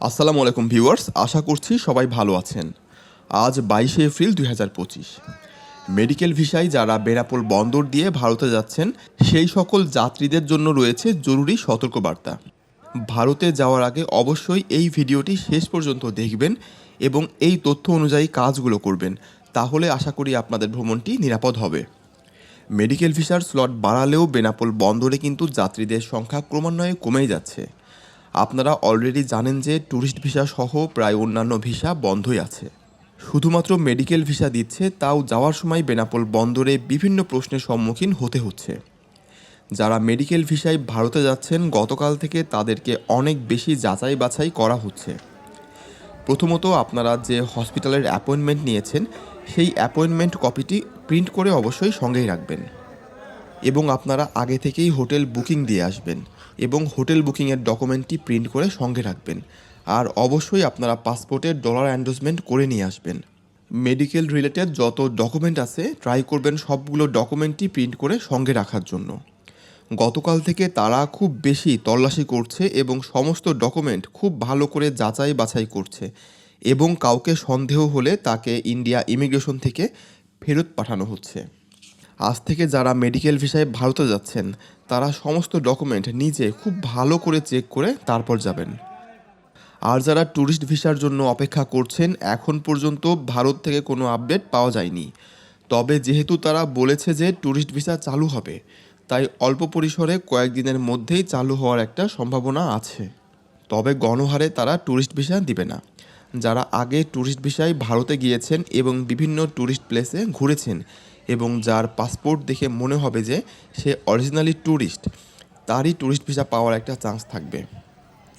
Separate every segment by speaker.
Speaker 1: আসসালামু আলাইকুম ভিউয়ার্স, আশা করছি সবাই ভালো আছেন। আজ বাইশে এপ্রিল দুই হাজার পঁচিশ। মেডিকেল ভিসায় যারা বেনাপোল বন্দর দিয়ে ভারতে যাচ্ছেন, সেই সকল যাত্রীদের জন্য রয়েছে জরুরি সতর্কবার্তা। ভারতে যাওয়ার আগে অবশ্যই এই ভিডিওটি শেষ পর্যন্ত দেখবেন এবং এই তথ্য অনুযায়ী কাজগুলো করবেন। তাহলে আশা করি আপনাদের ভ্রমণটি নিরাপদ হবে। মেডিকেল ভিসার স্লট বাড়ালেও বেনাপোল বন্দরে কিন্তু যাত্রীদের সংখ্যা ক্রমান্বয়ে কমেই যাচ্ছে। আপনারা অলরেডি জানেন যে ট্যুরিস্ট ভিসা সহ প্রায় অন্যান্য ভিসা বন্ধই আছে। শুধুমাত্র মেডিকেল ভিসা দিচ্ছে, তাও যাওয়ার সময় বেনাপোল বন্দরে বিভিন্ন প্রশ্নের সম্মুখীন হতে হচ্ছে। যারা মেডিকেল ভিসায় ভারতে যাচ্ছেন, গতকাল থেকে তাদেরকে অনেক বেশি যাচাই বাছাই করা হচ্ছে। প্রথমত আপনারা যে হসপিটালের অ্যাপয়েন্টমেন্ট নিয়েছেন, সেই অ্যাপয়েন্টমেন্ট কপিটি প্রিন্ট করে অবশ্যই সঙ্গেই রাখবেন। এবং আপনারা আগে থেকেই হোটেল বুকিং দিয়ে আসবেন এবং হোটেল বুকিংয়ের ডকুমেন্টটি প্রিন্ট করে সঙ্গে রাখবেন। আর অবশ্যই আপনারা পাসপোর্টের ডলার অ্যান্ডোসমেন্ট করে নিয়ে আসবেন। মেডিকেল রিলেটেড যত ডকুমেন্ট আছে, ট্রাই করবেন সবগুলো ডকুমেন্টই প্রিন্ট করে সঙ্গে রাখার জন্য। গতকাল থেকে তারা খুব বেশি তল্লাশি করছে এবং সমস্ত ডকুমেন্ট খুব ভালো করে যাচাই বাছাই করছে এবং কাউকে সন্দেহ হলে তাকে ইন্ডিয়া ইমিগ্রেশন থেকে ফেরত পাঠানো হচ্ছে। আজ থেকে যারা মেডিকেল ভিসায় ভারতে যাচ্ছেন, তারা সমস্ত ডকুমেন্ট নিজে খুব ভালো করে চেক করে তারপর যাবেন। আর যারা ট্যুরিস্ট ভিসার জন্য অপেক্ষা করছেন, এখন পর্যন্ত ভারত থেকে কোনো আপডেট পাওয়া যায়নি। তবে যেহেতু তারা বলেছে যে ট্যুরিস্ট ভিসা চালু হবে, তাই অল্প পরিসরে কয়েকদিনের মধ্যেই চালু হওয়ার একটা সম্ভাবনা আছে। তবে গণহারে তারা ট্যুরিস্ট ভিসা দিবে না। যারা আগে ট্যুরিস্ট ভিসায় ভারতে গিয়েছেন এবং বিভিন্ন ট্যুরিস্ট প্লেসে ঘুরেছেন এবং যার পাসপোর্ট দেখে মনে হবে যে সে অরিজিনালি ট্যুরিস্ট তারই ট্যুরিস্ট ভিসা পাওয়ার একটা চান্স থাকবে।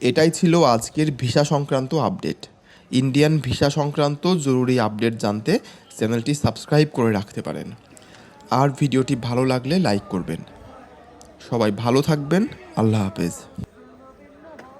Speaker 1: এটাই ছিল আজকের ভিসা সংক্রান্ত আপডেট ইন্ডিয়ান ভিসা সংক্রান্ত জরুরি আপডেট জানতে চ্যানেলটি সাবস্ক্রাইব করে রাখতে পারেন। আর ভিডিওটি ভালো লাগলে লাইক করবেন। সবাই ভালো থাকবেন। আল্লাহ হাফেজ।